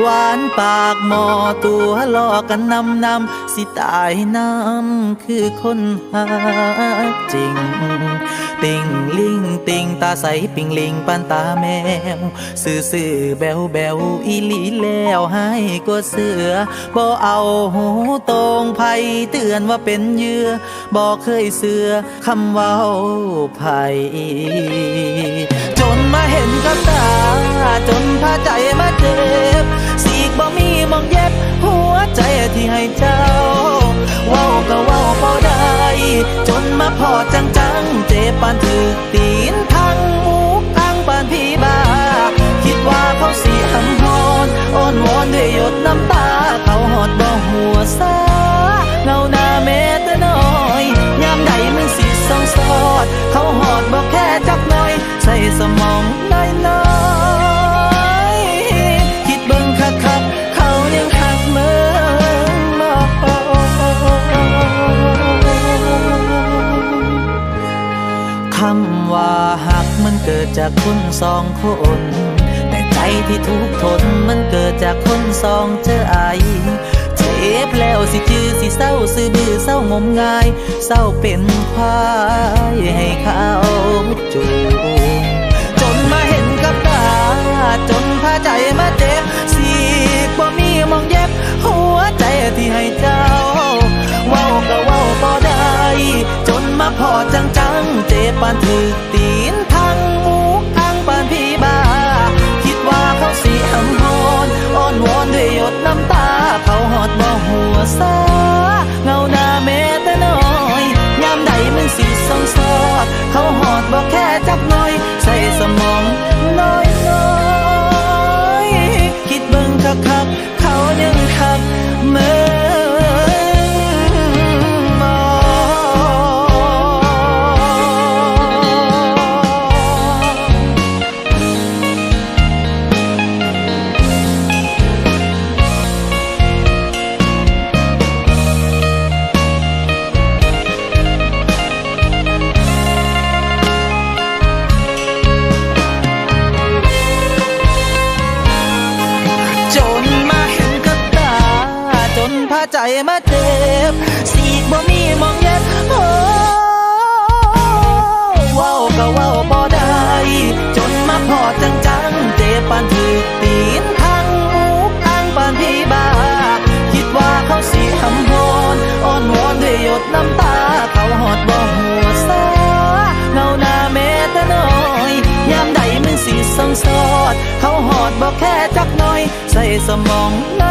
หวานปากหมอตัวลอกันนำนำสิตายน้ำคือคนหักจริง ติงลิงติงตาใสปิงลิงปานตาแมวซื่อซื่อแบวแบวอีหลีแล้วให้กว่าเสือบ่เอาหูตรงไผเตือนว่าเป็นเยื่อบ่เคยเสือคำเว้าไผจนมาเห็น พอจังจังเจ็บปานถือตีนทั้งหมูทั้งปานพี่บา คิดว่าเขาสีหำฮอนอ้อนวอนด้วยหยดน้ำตา ดจากคนสองคน แต่ใจที่ทุกทนมันเกิดจากคนสองเจอไอเจ็บแล้วสิจือสิเศร้าซื้อบือเศร้างมงาย เศร้าเป็นควายให้เขาจูงจนมาเห็นกับตา จนพาใจมาเจ็บสีกบ่มีมองเย็บ หัวใจที่ให้เจ้า เว้าก็เว้าบ่ได้ จนมาพอจังจังๆเจ็บปานถือตี ใจมาเจ็บสีกบ่มีมองเย็บโอ้ว้าก็ว้าบ่ได้ จนมาพอจังจังๆเจ็บปานถือตีนทั้งหมูทั้งปานพี่บาคิดว่าเขาสิหำฮอนอ้อนวอนด้วยหยดน้ำตา เขาหอดบ่หัวซาเงาหน้าแม้แต่น้อยยามใดมึงสิส่องสอด เขาหอดบอกแค่จักหน่อย ใส่สมองน้